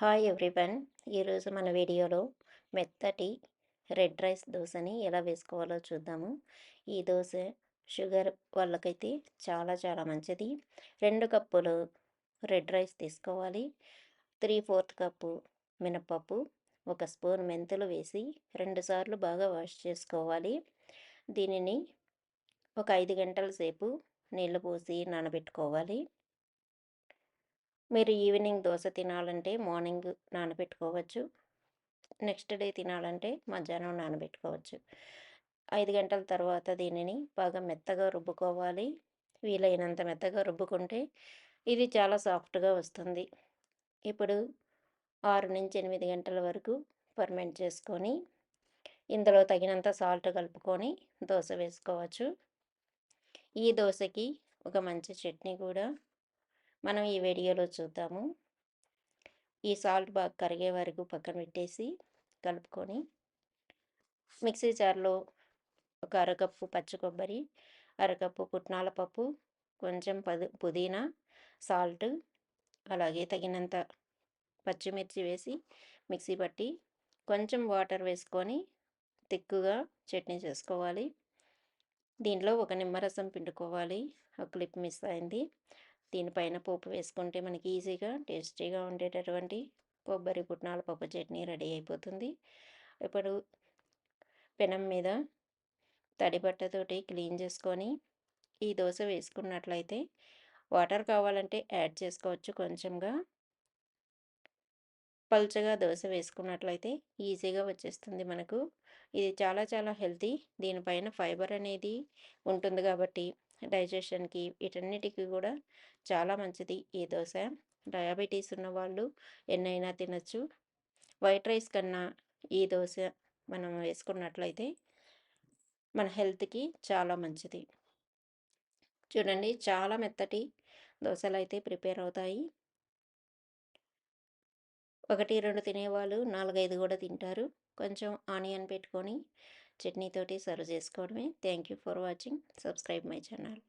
Hi everyone. ఈరోజు మన వీడియోలో మెత్తటి రెడ్ రైస్ దోశని ఎలా వేసుకోవాలో చూద్దాము. ఈ దోశ షుగర్ వాళ్ళకైతే చాలా చాలా మంచిది. రెండు కప్పులు రెడ్ రైస్ తీసుకోవాలి. త్రీ ఫోర్త్ కప్పు మినపప్పు ఒక స్పూన్ మెంతులు వేసి రెండుసార్లు బాగా వాష్ చేసుకోవాలి. దీనిని ఒక ఐదు గంటల సేపు నీళ్ళు పోసి నానబెట్టుకోవాలి. మీరు ఈవినింగ్ దోశ తినాలంటే మార్నింగ్ నానబెట్టుకోవచ్చు. నెక్స్ట్ డే తినాలంటే మధ్యాహ్నం నానబెట్టుకోవచ్చు. ఐదు గంటల తర్వాత దీనిని బాగా మెత్తగా రుబ్బుకోవాలి. వీలైనంత మెత్తగా రుబ్బుకుంటే ఇది చాలా సాఫ్ట్గా వస్తుంది. ఇప్పుడు ఆరు నుంచి ఎనిమిది గంటల వరకు ఫర్మెంట్ చేసుకొని ఇందులో తగినంత సాల్ట్ కలుపుకొని దోశ వేసుకోవచ్చు. ఈ దోశకి ఒక మంచి చట్నీ కూడా మనం ఈ వీడియోలో చూద్దాము. ఈ సాల్ట్ బాగా కరిగే వరకు పక్కన పెట్టేసి కలుపుకొని మిక్సీ జార్లో ఒక అరకప్పు పచ్చి కొబ్బరి అరకప్పు పుట్నాల పప్పు కొంచెం పది పుదీనా సాల్ట్ అలాగే తగినంత పచ్చిమిర్చి వేసి మిక్సీ పట్టి కొంచెం వాటర్ వేసుకొని తిక్కుగా చట్నీ చేసుకోవాలి. దీంట్లో ఒక నిమ్మరసం పిండుకోవాలి. ఒక క్లిప్ మిస్ అయింది. దీనిపైన పోపు వేసుకుంటే మనకి ఈజీగా టేస్టీగా ఉండేటటువంటి కొబ్బరి పుట్నాల పప్పు చట్నీ రెడీ అయిపోతుంది. ఇప్పుడు పెనం మీద తడి బట్టతోటి క్లీన్ చేసుకొని ఈ దోశ వేసుకున్నట్లయితే వాటర్ కావాలంటే యాడ్ చేసుకోవచ్చు కొంచెంగా. పలుచగా దోశ వేసుకున్నట్లయితే ఈజీగా వచ్చేస్తుంది మనకు. ఇది చాలా చాలా హెల్తీ. దీనిపైన ఫైబర్ అనేది ఉంటుంది కాబట్టి డైజెషన్కి వీటన్నిటికీ కూడా చాలా మంచిది ఈ దోశ. డయాబెటీస్ ఉన్నవాళ్ళు ఎన్నైనా తినచ్చు. వైట్ రైస్ కన్నా ఈ దోశ మనం వేసుకున్నట్లయితే మన హెల్త్కి చాలా మంచిది. చూడండి చాలా మెత్తటి దోశలు అయితే ప్రిపేర్ అవుతాయి. ఒకటి రెండు తినేవాళ్ళు నాలుగైదు కూడా తింటారు. కొంచెం ఆనియన్ పెట్టుకొని చట్నీతోటి సర్వ్ చేసుకోవడమే. Thank you for watching subscribe my channel